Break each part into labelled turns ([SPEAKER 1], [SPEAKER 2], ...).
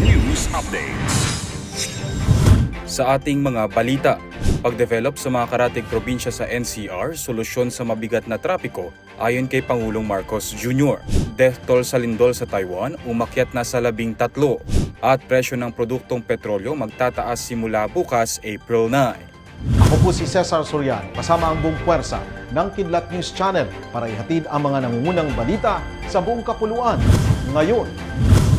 [SPEAKER 1] News Updates.
[SPEAKER 2] Sa ating mga balita, pagdevelop sa mga karatig probinsya sa NCR, solusyon sa mabigat na trapiko ayon kay Pangulong Marcos Jr. Death toll sa lindol sa Taiwan umakyat na sa labing tatlo at presyo ng produktong petrolyo magtataas simula bukas April 9.
[SPEAKER 3] Ako po si Cesar Soriano, kasama ang buong puwersa ng Kidlat News Channel para ihatid ang mga nangungunang balita sa buong kapuluan. Ngayon,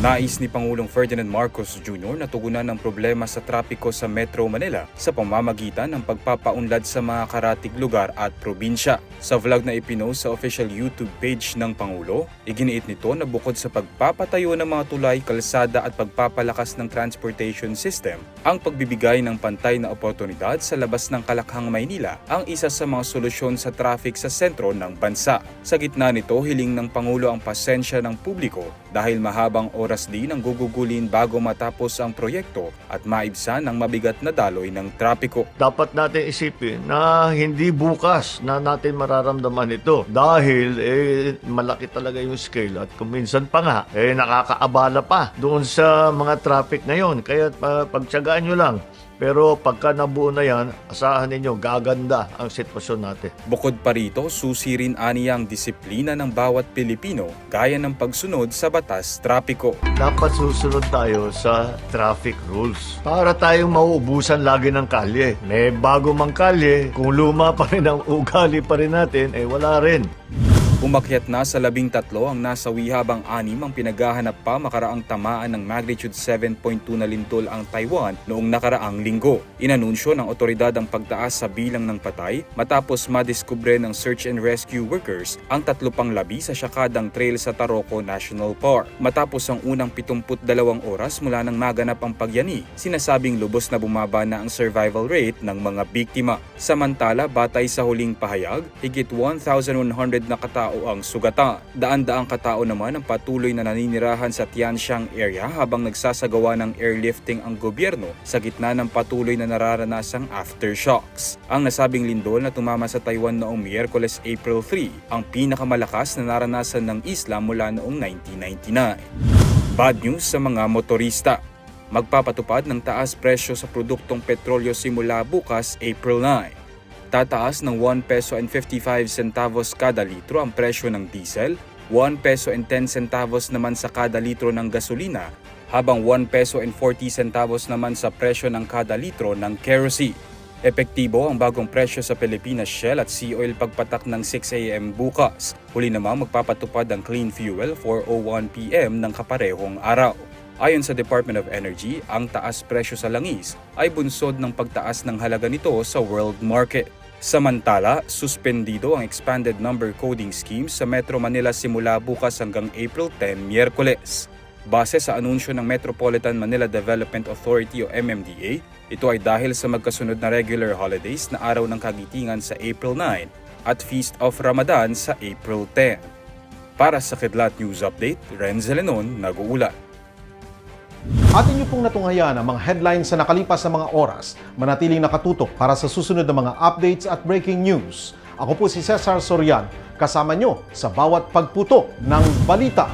[SPEAKER 2] Nais ni Pangulong Ferdinand Marcos Jr. na tugunan ang problema sa trapiko sa Metro Manila sa pamamagitan ng pagpapaunlad sa mga karatig lugar at probinsya. Sa vlog na ipinost sa official YouTube page ng Pangulo, iginiit nito na bukod sa pagpapatayo ng mga tulay, kalsada at pagpapalakas ng transportation system, ang pagbibigay ng pantay na oportunidad sa labas ng Kalakhang, Maynila ang isa sa mga solusyon sa traffic sa sentro ng bansa. Sa gitna nito, hiling ng Pangulo ang pasensya ng publiko dahil mahabang oras din ang gugugulin bago matapos ang proyekto at maibsan ang mabigat na daloy ng trapiko.
[SPEAKER 4] dapat natin isipin na hindi bukas na natin mararamdaman ito dahil eh, malaki talaga yung scale at kung minsan pa nga eh, nakakaabala pa doon sa mga traffic ngayon kaya uh, pagtsagaan nyo lang pero pagka nabuo na yan asahan ninyo gaganda ang sitwasyon natin.
[SPEAKER 2] Bukod pa rito, susi rin aniya ang disiplina ng bawat Pilipino gaya ng pagsunod sa batas trapiko.
[SPEAKER 4] dapat susunod tayo sa traffic rules. Para tayong mauubusan lagi ng kalye. May bago mang kalye kung luma pa rin ang ugali pa rin natin eh wala rin
[SPEAKER 2] Umakyat na sa labing tatlo ang nasawi habang anim ang pinaghahanap pa makaraang tamaan ng magnitude 7.2 na lintol ang Taiwan noong nakaraang linggo. Inanunsyo ng otoridad ang pagtaas sa bilang ng patay matapos madiskubre ng search and rescue workers ang tatlo pang labi sa Syakadang Trail sa Taroko National Park. Matapos ang unang 72 oras mula nang maganap ang pagyani, sinasabing lubos na bumaba na ang survival rate ng mga biktima. Samantala, batay sa huling pahayag, higit 1,100 na katao ang sugatan. Daan-daang katao naman ang patuloy na naninirahan sa Tianxiang area habang nagsasagawa ng airlifting ang gobyerno sa gitna ng patuloy na nararanasang aftershocks. Ang nasabing lindol na tumama sa Taiwan noong Miyerkules April 3, ang pinakamalakas na naranasan ng isla mula noong 1999. Bad news sa mga motorista magpapatupad ng taas presyo sa produktong petrolyo simula bukas April 9. Tataas ng 1 peso and 55 centavos kada litro ang presyo ng diesel, 1 peso and 10 centavos naman sa kada litro ng gasolina, habang 1 peso and 40 centavos naman sa presyo ng kada litro ng kerosene. Epektibo ang bagong presyo sa Pilipinas Shell at Sea Oil pagpatak ng 6 a.m. bukas. Huli namang magpapatupad ang clean fuel 4.01 p.m. ng kaparehong araw. Ayon sa Department of Energy, ang taas presyo sa langis ay bunsod ng pagtaas ng halaga nito sa world market. Samantala, suspendido ang expanded number coding scheme sa Metro Manila simula bukas hanggang April 10, Miyerkules. Base sa anunsyo ng Metropolitan Manila Development Authority o MMDA, ito ay dahil sa magkasunod na regular holidays na araw ng kagitingan sa April 9 at Feast of Ramadan sa April 10. Para sa Kidlat News Update, Renzel Lenon, nag-uulat.
[SPEAKER 3] Atin niyo pong natunghayan ang mga headlines sa nakalipas na mga oras. Manatiling nakatutok para sa susunod na mga updates at breaking news. Ako po si Cesar Soriano, kasama nyo sa bawat pagputo ng balita.